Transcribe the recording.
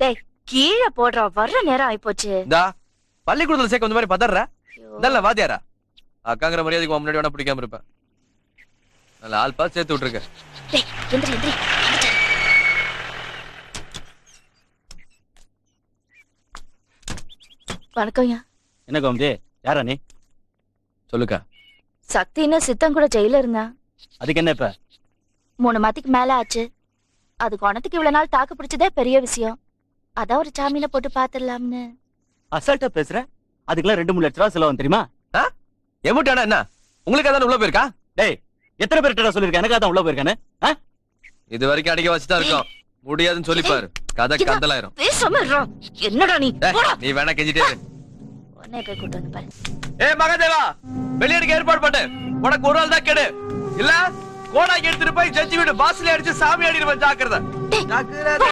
டேய் கீழே போடுறா வர்ற நேரம் ஆயிப்போச்சு. இந்தா பள்ளிக்கூடத்துல சேர்க்க இந்த மாதிரி பதற. இதல்ல வாத்தியாரா. அக்காங்கிற மரியாதைக்கு முன்னாடி வேணா பிடிக்காம இருப்பேன். நல்ல ஆள் பார்த்து சேர்த்து விட்டுருக்க. டேய் எந்திரி எந்திரி வந்துட்டாரு. வணக்கம் ஐயா. என்ன கோமதி? யாரா நீ? சொல்லுக்கா. சக்தின்னு சித்தம் கூட ஜெயில இருந்தான் அதுக்கு என்ன இப்ப? மூணு மாதத்துக்கு மேல ஆச்சு. அது குணத்துக்கு இவ்வளவு நாள் தாக்கு பிடிச்சதே பெரிய விஷயம். அதான் ஒரு சாமியில போட்டு பாத்துடலாம்னு. அசால்ட்டா பேசுற? அதுக்கெல்லாம் ரெண்டு மூணு லட்ச ரூபா செலவு தெரியுமா? எமுட்டானா என்ன? உங்களுக்கு அதான் உள்ள போயிருக்கா? டேய் எத்தனை பேர்கிட்ட சொல்லிருக்கேன் எனக்காக தான் உள்ள போயிருக்கானே? இது வரைக்கும் அடிக்க வச்சுதான் இருக்கோம். முடியாதுன்னு சொல்லிப்பாரு. கதை கந்தலாயிரும். என்னடா நீ. நீ வேணா கெஞ்சிட்டே. உடனே போய் கூட்டு வந்து பாரு. ஏ மகதேவா வெளியேடுக்கு ஏற்பாடு பண்ணு. உனக்கு ஒரு நாள் தான் கெடு. இல்ல கோடாக்கி எடுத்துட்டு போய் ஜட்ஜி வீடு. பாஸ்ல அடிச்சு சாமி ஜாக்கிரதை. ஜாக்கிரதை.